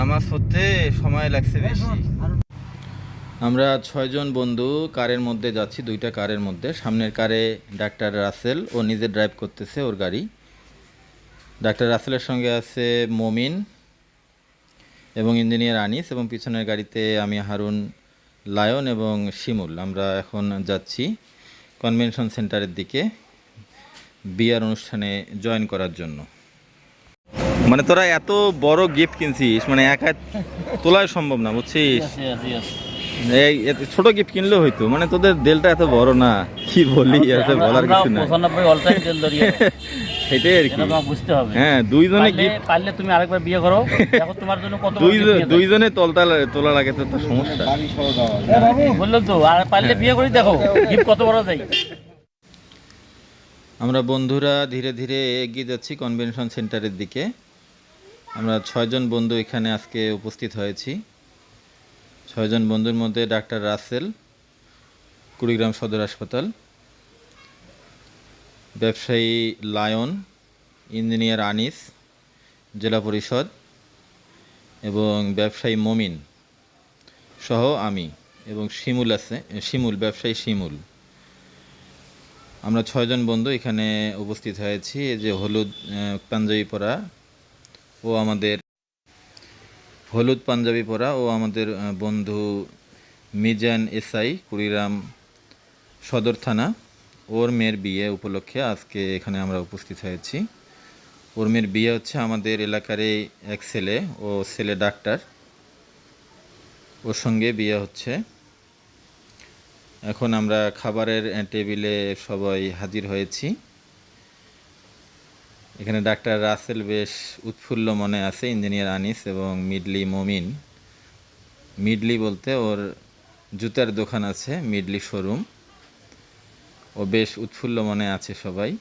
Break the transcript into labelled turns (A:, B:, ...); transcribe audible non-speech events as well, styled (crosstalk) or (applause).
A: নামাজ হতে সময় লাগছে বেশি। আমরা ছয়জন বন্ধু কারের মধ্যে যাচ্ছি দুইটা কারের মধ্যে। সামনের কারে ডাক্তার রাসেল ও নিজে ড্রাইভ করতেছে ওর গাড়ি। ডাক্তার রাসেলের সঙ্গে আছে মমিন এবং ইঞ্জিনিয়ার আনিস এবং পিছনের গাড়িতে আমি হারুন লায়ন এবং শিমুল। আমরা এখন যাচ্ছি কনভেনশন সেন্টারের দিকে বিয়ার অনুষ্ঠানে জয়েন করার জন্য। মানে তোরা এত বড় গিফট কিনছিস মানে একা তোলাই সম্ভব না বুঝছিস? এই ছোট গিফট কিনলেও হইতো মানে তোদের দেলটা এত বড় না কি বলি বলার কিছু না
B: পঁচানব্বই অল টাইম তেল ধরিয়ে
A: সেটাই আর কি।
B: বুঝতে হবে।
A: হ্যাঁ দুইজনে গিফট
B: পারলে তুমি আরেকবার বিয়ে করো। (laughs) দেখো তোমার জন্য কত।
A: দুইজনে তলতা তোলা লাগে তো সমস্যা।
B: বললাম তো আর পারলে বিয়ে করে দেখো গিফট কত বড় দেয়।
A: আমরা বন্ধুরা ধীরে ধীরে এগিয়ে যাচ্ছি কনভেনশন সেন্টারের দিকে। আমরা ছয়জন বন্ধু এখানে আজকে উপস্থিত হয়েছি। ছয়জন বন্ধুর মধ্যে ডাক্তার রাসেল, কুড়িগ্রাম সদর হাসপাতাল, ব্যবসায়ী লায়ন, ইঞ্জিনিয়ার আনিস, জেলা পরিষদ এবং ব্যবসায়ী মমিন সহ আমি এবং শিমুল আছে, শিমুল, ব্যবসায়ী শিমুল। আমরা ছয়জন বন্ধু এখানে উপস্থিত হয়েছি। যে হলুদ পাঞ্জাবি পরা ও আমাদের হলুদ পাঞ্জাবি পরা ও আমাদের বন্ধু মিজান এসআই কুড়িরাম সদর থানা, ওর মেয়ের বিয়ে উপলক্ষে আজকে এখানে আমরা উপস্থিত হয়েছি। ওর মেয়ের বিয়ে হচ্ছে আমাদের এলাকারই এক ছেলে ও ছেলে ডাক্তার। ওর সঙ্গে বিয়ে হচ্ছে। এখন আমরা খাবারের টেবিলে সবাই হাজির হয়েছি। এখানে ডাক্তার রাসেল বেশ উৎফুল্ল মনে আছে, ইঞ্জিনিয়ার আনিস এবং মিডলি মমিন। মিডলি বলতে ওর জুতার দোকান আছে, মিডলি শোরুম। ও বেশ উৎফুল্ল মনে আছে সবাই।